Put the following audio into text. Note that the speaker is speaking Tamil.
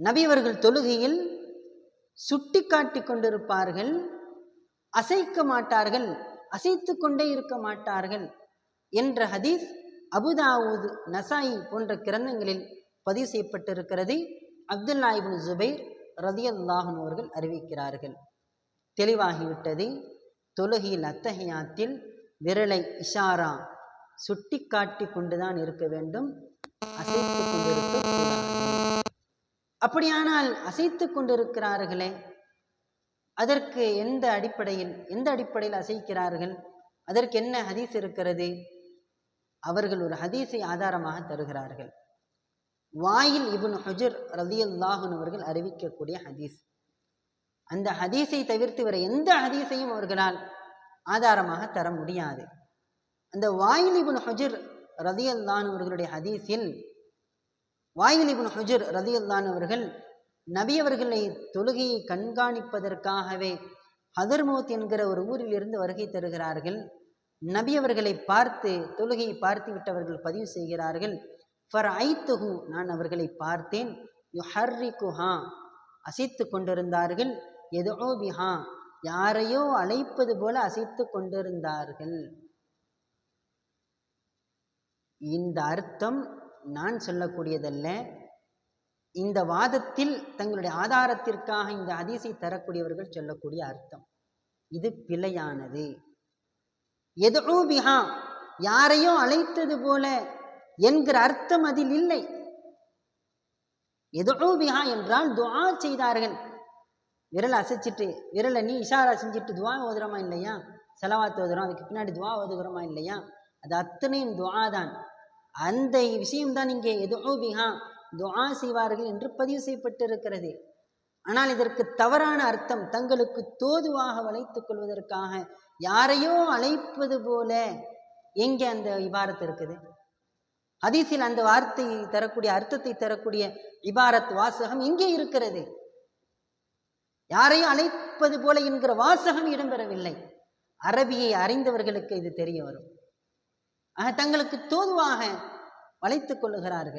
நபி அவர்கள் தொழுகையில் சுட்டி காட்டி கொண்டிருப்பார்கள் அசைக்க மாட்டார்கள் அசைத்து கொண்டே இருக்க மாட்டார்கள் என்ற ஹதீஸ் அபுதாவுது நசாயி போன்ற கிரந்தங்களில் பதிவு செய்யப்பட்டிருக்கிறது. அப்துல்லா ஜுபைர் ரதியல்லாஹன் அவர்கள் அறிவிக்கிறார்கள். தெளிவாகிவிட்டது தொழுகையில் அத்தகையாத்தில் விரலை இஷாரா சுட்டி காட்டி கொண்டுதான் இருக்க வேண்டும் அசைத்து கொண்டிருக்க கூடாது. அப்படியானால் அசைத்து கொண்டிருக்கிறார்களே? அதற்கு எந்த அடிப்படையில் எந்த அடிப்படையில் அசைக்கிறார்கள்? அதற்கு என்ன ஹதீஸ் இருக்கிறது? அவர்கள் ஒரு ஹதீஸை ஆதாரமாக தருகிறார்கள். வாயில் இபுன் ஹுஜர் ரதியல்லாஹன் அவர்கள் அறிவிக்கக்கூடிய ஹதீஸ். அந்த ஹதீஸை தவிர்த்து வர எந்த ஹதீஸையும் அவர்களால் ஆதாரமாக தர முடியாது. அந்த வாயில் இபுன் ஹுஜர் ரதியல்லான் அவர்களுடைய ஹதீஸில் வாயில் இபின் ஹுஜர் ரதியல்லான் அவர்கள் நபி அவர்களை தொழுகையை கண்காணிப்பதற்காகவே ஹதர்மோத் என்கிற ஒரு ஊரிலிருந்து வருகை தருகிறார்கள். நபி அவர்களை பார்த்து தொழுகையை பார்த்து விட்டவர்கள் பதிவு செய்கிறார்கள். ஃபர் ஐத்துஹு நான் அவர்களை பார்த்தேன். யு ஹர்ரி குஹா அசைத்து கொண்டிருந்தார்கள். எதோ பிஹா யாரையோ அழைப்பது போல அசைத்து கொண்டிருந்தார்கள். இந்த அர்த்தம் நான் சொல்லக்கூடியதல்ல. இந்த வாதத்தில் தங்களுடைய ஆதாரத்திற்காக இந்த அதிசை தரக்கூடியவர்கள் சொல்லக்கூடிய அர்த்தம். இது பிழையானது. எதோ பிஹா யாரையோ அழைத்தது போல என்கிற அர்த்தம் அதில் இல்லை. எதோ பிஹா என்றால் துவா செய்தார்கள். விரல் அசைச்சிட்டு விரலை நீ இஷாரா செஞ்சுட்டு துவா ஓதுறோமா இல்லையா? செலவாத்து ஓதுறோம் அதுக்கு பின்னாடி துவா ஓதுகிறோமா இல்லையா? அது அத்தனையும் துவா தான் அந்த விஷயம்தான் இங்கே எதோ பிஹா துஆ செய்வார்கள் என்று பதிவு செய்யப்பட்டிருக்கிறது. ஆனால் இதற்கு தவறான அர்த்தம் தங்களுக்கு தோதுவாக வளைத்துக் கொள்வதற்காக யாரையோ அழைப்பது போல எங்கே அந்த இபாரத் இருக்குது? ஹதீஸில் அந்த வார்த்தை தரக்கூடிய அர்த்தத்தை தரக்கூடிய இபாரத் வாசகம் இங்கே இருக்கிறது? யாரையும் அழைப்பது போல என்கிற வாசகம் இடம்பெறவில்லை. அரபியை அறிந்தவர்களுக்கு இது தெரிய வரும். தங்களுக்கு தோதுவாக வளைத்துக் கொள்ளுகிறார்கள்.